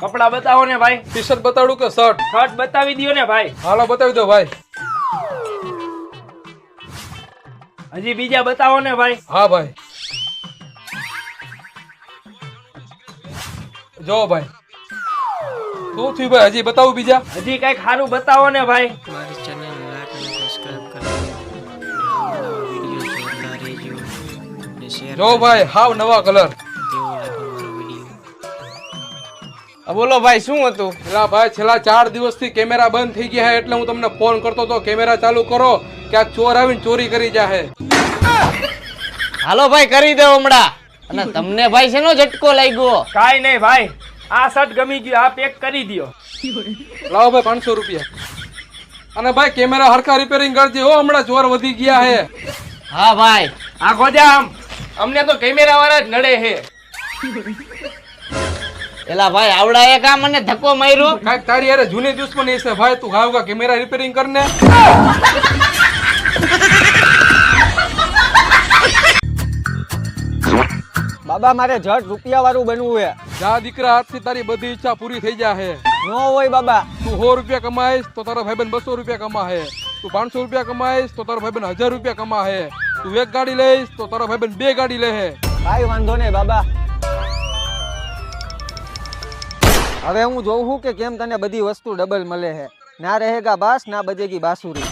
કપડા બતાવો ને ભાઈ. ટી શર્ટ બતાડું કે શર્ટ શર્ટ બતાવી દો ને ભાઈ. હાલો બતાવી દો ભાઈ. હજી બીજા બતાવો ને ભાઈ. હા ભાઈ. જો ભાઈ. શું થયું ભાઈ? હજી બતાવું બીજા. હજી કંઈક સારું બતાવો ને ભાઈ. મારી ચેનલ લાઈક અને સબસ્ક્રાઇબ કરો વીડિયો જોતા રહેજો. અને શેર જો ભાઈ હાવ નવા કલર બોલો ભાઈ શું હતું? પેલા ભાઈ છેલ્લા ચાર દિવસથી કેમેરા બંધ થઈ ગયા છે એટલે હું તમને ફોન કરતો તો કેમેરા ચાલુ કરો ક્યાંક ચોર આવીને ચોરી કરી જાહે. હાલો ભાઈ કરી દો હમણાં. અને તમને ભાઈ શેનો ઝટકો લાગ્યો? કાઈ નહીં ભાઈ આ શર્ટ ગમી ગયો આ પેક કરી દ્યો. લાવો ભાઈ પાંચસો રૂપિયા. અને ભાઈ કેમેરા હરખા રિપેરિંગ કરજે હો હમણાં ચોર વધી ગયા હે. હા ભાઈ. આ ગોજા આમ અમને તો કેમેરા વાળા જ નડે છે એલા ભાઈ આવડા એ કામ મને ધક્કો માર્યો. કાંઈક તારી અરે જૂની દુશ્મની છે ભાઈ તું ગાવ કેમેરા રિપેરિંગ કરને. બાબા મારે જટ રૂપિયા વાળું બનવું હે જા દીકરા આજથી તારી બધી ઈચ્છા પૂરી થઈ જાહે. નો હોય બાબા. તું સો રૂપિયા કમાઈશ તો તારો ભાઈબંધ બસો રૂપિયા કમા હે તું પાંચસો રૂપિયા કમાઈશ તો તારો ભાઈબંધ હજાર રૂપિયા કમા હે તું એક ગાડી લઈશ તો તારો ભાઈબંધ બે ગાડી લે હે ભાઈ વાંધો નહીં બાબા. હવે હું જોઉં છું કે કેમ તને બધી વસ્તુ ડબલ મળે છે. ના રહેગા બાસ ના બજેગી બાસુરી.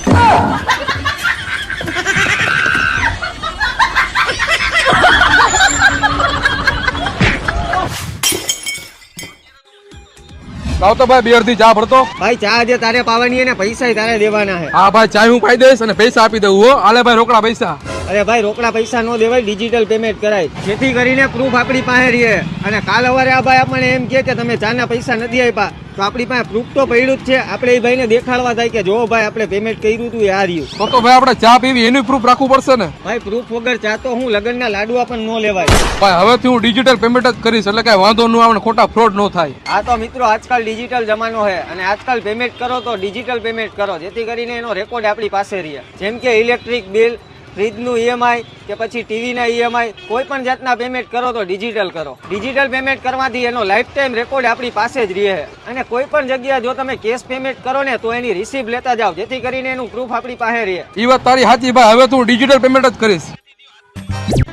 લાવ તો ભાઈ બે અડધી ચા ભરતો. ભાઈ ચા જે તારે પાવાની અને પૈસા તારે દેવાના છે. હા ભાઈ ચા હું પાઈ દઈશ અને પૈસા આપી દઉં હો. આલે ભાઈ રોકડા પૈસા. અરે ભાઈ રોકડા પૈસા ન દેવાય ડિજિટલ પેમેન્ટ કરાય. જેથી કરીને પ્રૂફ આપણી પાસે રહીએ અને કાલ સવારે આ ભાઈ આપણને એમ કહે કે તમે ચાના પૈસા નથી આપ્યા તો આપણી પાસે પ્રૂફ તો પડ્યું જ છે. આપણે એ ભાઈને દેખાડવા થાય કે જો ભાઈ આપણે પેમેન્ટ કર્યું હતું એ આ રહ્યું. તો તો ભાઈ આપણે ચા પીવી એનું પ્રૂફ રાખવું પડશે ને? ભાઈ પ્રૂફ વગર ચા તો હું લગ્નના લાડવા પણ ન લેવાય. ભાઈ હવેથી હું ડિજિટલ પેમેન્ટ જ કરીશ એટલે કઈ વાંધો ન આવે ખોટા ફ્રોડ ન થાય. આ તો મિત્રો આજકાલ ડિજિટલ જમાનો છે અને આજકાલ પેમેન્ટ કરો તો ડિજિટલ પેમેન્ટ કરો જેથી કરીને એનો રેકોર્ડ આપણી પાસે રહે. જેમ કે ઇલેક્ટ્રિક બિલ ફ્રીજનું ઈએમઆઈ કે પછી ટીવીના ઈએમઆઈ કોઈ પણ જાતના પેમેન્ટ કરો તો ડિજિટલ કરો. ડિજિટલ પેમેન્ટ કરવાથી એનો લાઈફ ટાઈમ રેકોર્ડ આપણી પાસે જ રહે. અને કોઈ પણ જગ્યાએ જો તમે કેશ પેમેન્ટ કરો ને તો એની રિસીપ લેતા જાઓ. જેથી કરીને એનું પ્રૂફ આપણી પાસે રહે. એ વાત તારી સાચી ભાઈ. હવે તું ડિજિટલ પેમેન્ટ જ કરીશ.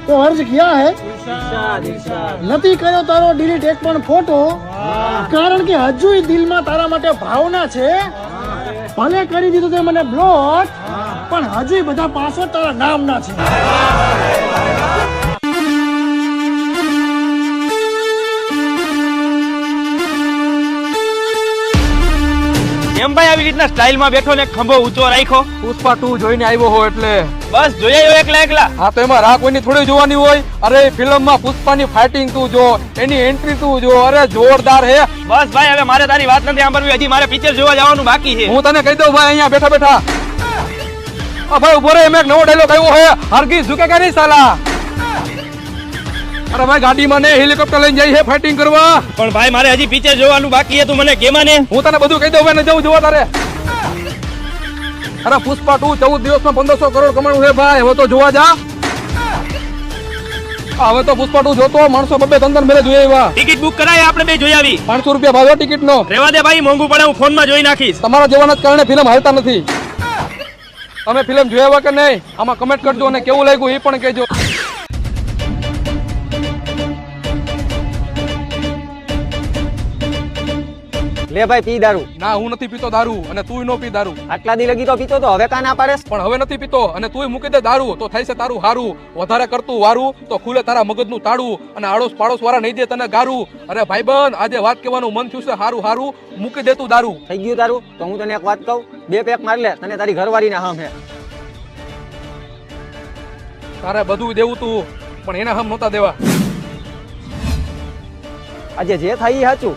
તો અર્જ ક્યાં હે? નથી કર્યો તારો ડિલીટ એક પણ ફોટો કારણ કે હજુય દિલમાં તારા માટે ભાવના છે. ભલે કરી દીધું તે મને બ્લોક પણ હજી બધા પાસવર્ડ તારા નામના છે. એમ ભાઈ આવી રીતના સ્ટાઇલમાં બેઠો ને ખંભો ઊંચો રાખ્યો? પુષ્પા ટુ જોઈને આવ્યો હો એટલે. બસ જોયા એકલા એકલા. હા તો એમાં રાહ કોઈની થોડી જોવાની હોય? અરે ફિલ્મમાં પુષ્પાની ફાઇટિંગ તું જો એની એન્ટ્રી તું જો. અરે જોરદાર હે. બસ ભાઈ હવે મારે તારી વાત નથી સાંભળવી. હજી મારે પિક્ચર જોવા જવાનું બાકી છે. હું તને કહી દઉં ભાઈ અહીંયા બેઠા બેઠા. ભાઈ ઊભો રે એમ એક નવો ડાયલોગ આવ્યો હે હરગી કે નહીં સાલા? અરે ભાઈ ગાડીમાં ને હેલિકોપ્ટર લઈને જઈ હે ફાઇટિંગ કરવા. પણ ભાઈ મારે હજી પિક્ચર જોવાનું બાકી હતું તું મને કેમાં ને? હું તને બધું કહી દઉં ને જવું જોવા તારે. અરે પુષ્પા ટુ ચૌદ દિવસમાં પંદરસો કરોડ કમાણું હે ભાઈ હવે તો જોવા જા. હવે તો પુષ્પા ટુ જોતો માણસો બબે તંદન મેરે જોઈએ આવ્યા. ટિકિટ બુક કરાય આપણે બે જોઈ આવી. પાંચસો રૂપિયા ભાવ ટિકિટ નો. રેવા દે ભાઈ મોંઘું પડે હું ફોનમાં જોઈ નાખીશ. તમારા જવાના જ કારણે ફિલ્મ હાલતા નથી. તમે ફિલ્મ જોયા કે નહીં. આમાં કમેન્ટ કરજો અને કેવું લાગ્યું એ પણ કહેજો. લે ભાઈ પી દારૂ. ના હું નથી પીતો દારૂ અને તું નો પી દારૂ. આટલા દી લગી તો પીતો તો હવે કાં ના પાડેસ પણ હવે નથી પીતો અને તુંય મૂકી દે દારૂ તો થાય છે તારું હારું. વધારે કરતું વારું તો ખુલે તારા મગજનું તાળું અને આડોશ પાડોશ વાળા નહીં દે તને ગારું. અરે ભાઈ બન આજે વાત કહેવાનું મન થયું છે હારું હારું. મૂકી દે તું દારૂ. થઈ ગયું તારું? તો હું તને એક વાત કહું. બે પેક માર લે તને તારી ઘરવાળીને હામ હે. તારે બધું દેવું તું પણ એને હમ નહોતા દેવા. આજે જે થાય એ સાચું.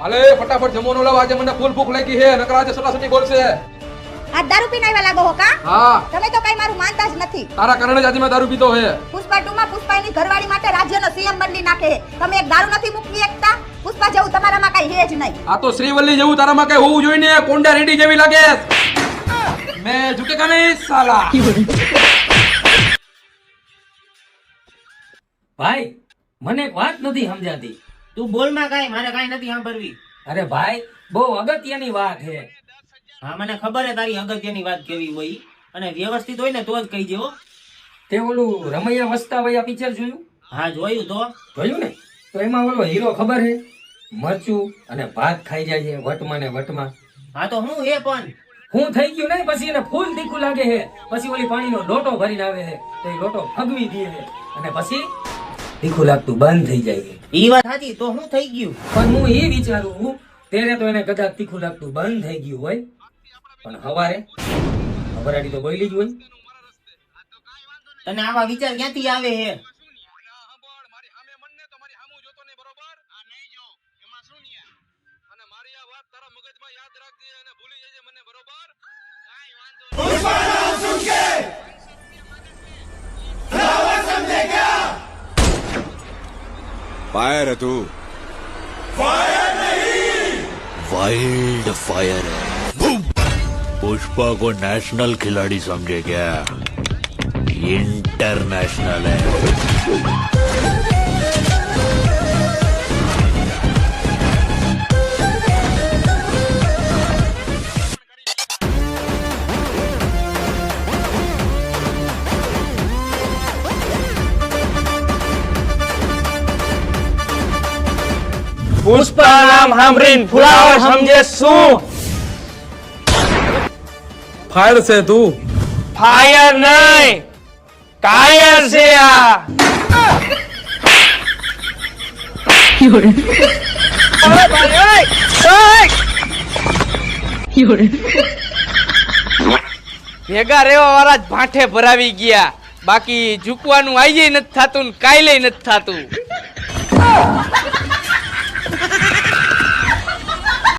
હાલે ફટાફટ જમવાનું લાવ. આજે મને ફૂલ ભૂખ લાગી હે નકર આજે સટાસટી બોલશે આ દારૂ પીને આવ્યા લાગો હો કા? હા. તમે તો કઈ મારું માનતા જ નથી. તારા કારણે જ આજે મેં દારૂ પીધો હે પુષ્પા ટુ માં પુષ્પાની ઘરવાળી માટે રાજ્યનો સીએમ બદલી નાખે તમે એક દારૂ નથી મૂકી એકતા? પુષ્પા જેવું તમારામાં કઈ હે જ નહીં. આ તો શ્રીવલ્લી જેવું તારામાં કઈ હોવું જોઈએ ને કોંડા રેડી જેવી લાગે. મેં ઝુકેગા નહીં સાલા. ભાઈ મને એક વાત નથી સમજાતી. તું બોલમાં કાઈ મારે કઈ નથી સાંભળવી. અરે ભાઈ બહુ અગત્યની વાત છે. હા મને ખબર છે તારી અગત્યની વાત કેવી હોય. અને વ્યવસ્થિત હોય ને તો જ કહી દેવો તે ઓલું રમૈયા વસતા વયા પિક્ચર જોયું? હા જોયું તો. જોયું ને? તો એમાં ઓલો હીરો ખબર છે? મરચું અને ભાત ખાઈ જાય છે વટમાં ને વટમાં. હા તો હું એ પણ. હું થઈ ગયું નહીં પછી એને ફૂલ તીખું લાગે છે. પછી ઓલી પાણીનો લોટો ભરીને આવે છે. તો એ લોટો ફગવી દે છે. અને પછી તીખું લાગતું બંધ થઈ જાય ઈ વાત સાચી તો હું થઈ ગયું. પણ હું એ વિચારું ત્યારે તો એને કદાચ તીખું લાગતું બંધ થઈ ગયું હોય. પણ હવારે હવરાડી તો બોલી જ હોય. તને આવા વિચાર ક્યાંથી આવે હે? મારી સામે મનને તો મારી સામું જોતો નહીં બરોબર આ નહીં જો એમાં શું ન્યા અને મારી આ વાત તારા મગજમાં યાદ રાખજે અને ભૂલી મને બરોબર કાંઈ વાંધો फायर है तू वाइल्ड फायर है पुष्पा को नेशनल खिलाड़ी समझे क्या इंटरनेशनल है પુષ્પા નામ સાંભળીને ફુલાવર સમજે શું? ફાયર છે તું. ફાયર નહીં. કાયર છે આ. ભેગા રેવા વાળા જ ભાંઠે ભરાવી ગયા. બાકી ઝૂકવાનું આઈએ નથી થતું ને કાંઈ નથી થાતું.